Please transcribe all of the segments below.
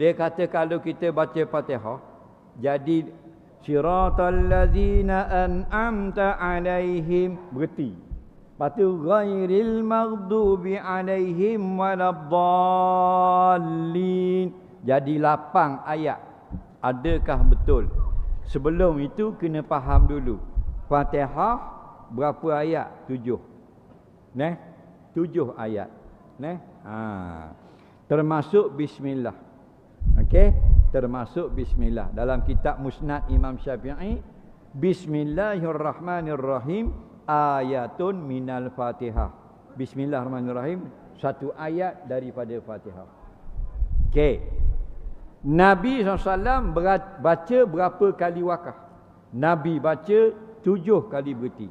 Dia kata kalau kita baca Fatihah jadi siratal ladzina an'amta alaihim berhenti. Lepas tu ghairil maghdubi alaihim waladdallin. Jadi lapang ayat. Adakah betul? Sebelum itu kena faham dulu. Fatihah berapa ayat? Tujuh. Neh? Tujuh ayat. Neh? Ha. Termasuk bismillah. Okey, termasuk bismillah. Dalam kitab Musnad Imam Syafi'i, Bismillahirrahmanirrahim ayatun minal Fatihah. Bismillahirrahmanirrahim satu ayat daripada Fatihah. Okey. Nabi SAW baca berapa kali wakaf? Nabi baca tujuh kali berhenti.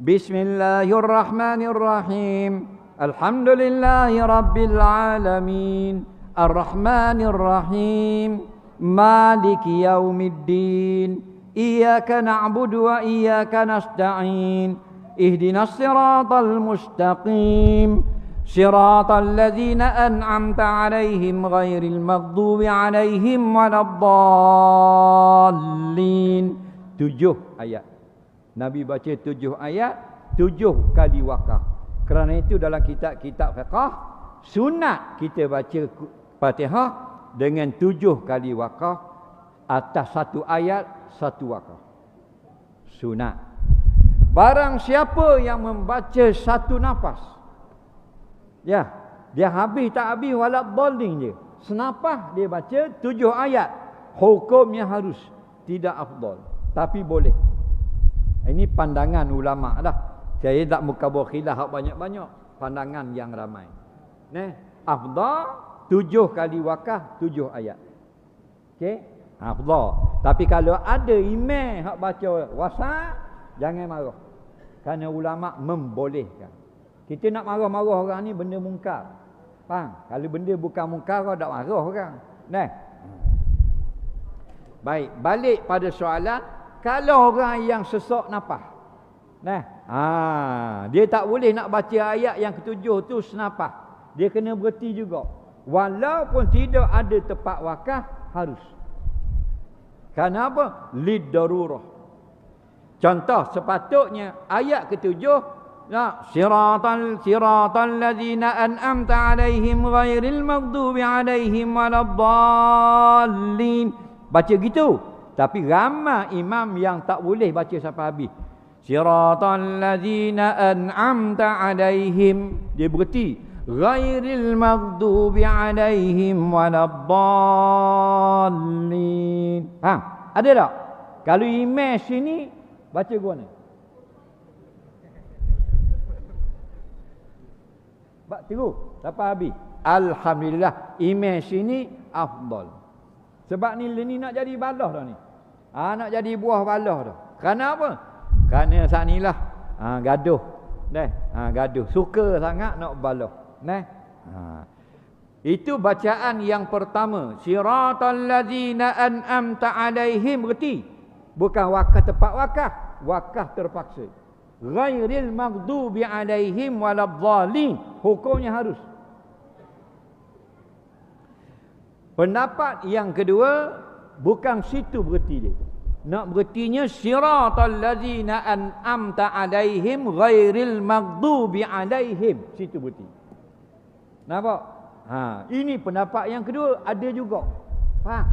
Bismillahirrahmanirrahim. Alhamdulillahi Rabbil Alamin. Ar-Rahman Ar-Rahim Maliki Yawmiddin Iyaka na'budu wa iyaka nasta'in. Ihdina sirata al-mustaqim Sirata al-lazina an'amta alayhim Ghayri al-maghdubi alayhim Wala al-dallin Tujuh ayat. Nabi baca tujuh ayat Tujuh kali wakaf. Kerana itu dalam kitab-kitab fiqah Sunat kita baca Fatihah dengan tujuh kali wakaf atas satu ayat satu wakaf. Sunat. Barang siapa yang membaca satu nafas. Ya, dia habis tak habis walak bolding je. Senapah dia baca tujuh ayat. Hukumnya harus tidak afdal. Tapi boleh. Ini pandangan ulama dah. Saya tak muka khilaf banyak-banyak. Pandangan yang ramai. Nah, afdal tujuh kali wakaf tujuh ayat. Okey? Afdal. Tapi kalau ada imam hak baca wasa, jangan marah. Kerana ulama membolehkan. Kita nak marah-marah orang ni benda mungkar. Faham? Kalau benda bukan mungkar tak marah orang. Nah. Baik, balik pada soalan kalau orang yang sesak nafas. Nah, ha, dia tak boleh nak baca ayat yang ketujuh tu senapah. Dia kena berhenti juga. Walaupun tidak ada tempat wakaf harus. Kenapa? Lid darurah. Contoh sepatutnya ayat ketujuh la siratal siratal ladzina an'amta alaihim ghairil maghdubi alaihim waladdallin. Baca gitu. Tapi ramai imam yang tak boleh baca sampai habis. Siratal ladzina an'amta alaihim. Dia berhenti ghairil maghdubi alaihim waladdallin. Ha, ada tak? Kalau imam sini baca gua ni. Bak tiru sampai habis. Alhamdulillah imam sini afdal. Sebab ni ni nak jadi balah dah ni. Ha, nak jadi buah balah dah. Kerana apa? Kerana saat lah. Ha, gaduh. Deh, ha, gaduh. Suka sangat nak balah. Nah. Ha. Itu bacaan yang pertama. Siratal ladzina an'amta alaihim berarti bukan wakaf tepat wakaf, wakaf terpaksa. Ghairil maghdubi alaihim waladhdallin. Hukumnya harus. Pendapat yang kedua bukan situ berarti dia. Nak berartinya siratal ladzina an'amta alaihim ghairil maghdubi alaihim. Situ berarti. Nampak? Ha, ini pendapat yang kedua ada juga. Faham?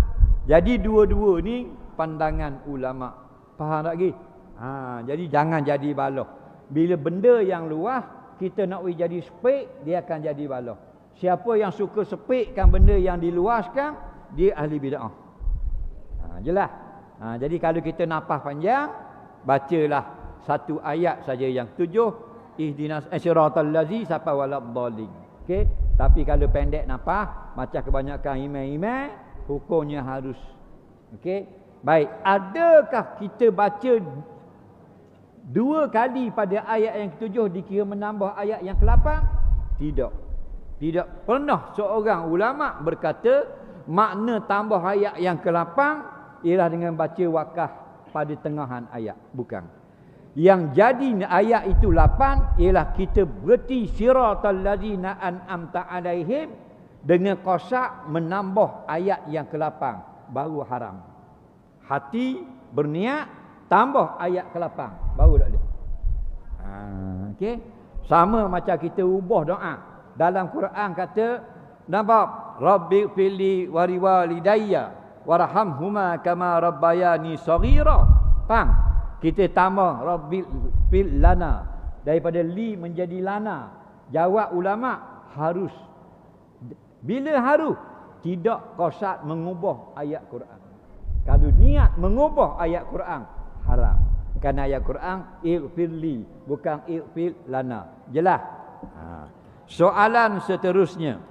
Jadi dua-dua ni pandangan ulama. Faham tak lagi? Ha, jadi jangan jadi baloh. Bila benda yang luas kita nak jadi sepik, dia akan jadi baloh. Siapa yang suka sepikkan benda yang diluaskan, dia ahli bid'ah. Ha, jelas. Ha, jadi kalau kita napah panjang, bacalah satu ayat saja yang tujuh ihdinas asyiratal lazi sapa walad dhalin. Okey, tapi kalau pendek nafas macam kebanyakan imam-imam hukumnya harus. Okey. Baik, adakah kita baca dua kali pada ayat yang ketujuh dikira menambah ayat yang kelapan? Tidak. Tidak pernah seorang ulama berkata makna tambah ayat yang kelapan ialah dengan baca wakaf pada tengahan ayat. Bukan. Yang jadi ayat itu lapan ialah kita berhenti siratal ladzina an'amta alaihim dengan kosak menambah ayat yang ke-8 baru haram. Hati berniat tambah ayat ke-8 baru tak boleh. Ha, okey. Sama macam kita ubah doa. Dalam Quran kata nampak Rabbi fili wari walidayya warhamhuma kama rabbayani saghira. Faham? Kita tambah Rabbi fil lana daripada li menjadi lana. Jawab ulama harus bila harus tidak kosat mengubah ayat Quran. Kalau niat mengubah ayat Quran haram. Kerana ayat Quran ighfirli bukan ighfir lana. Jelas? Ha. Soalan seterusnya.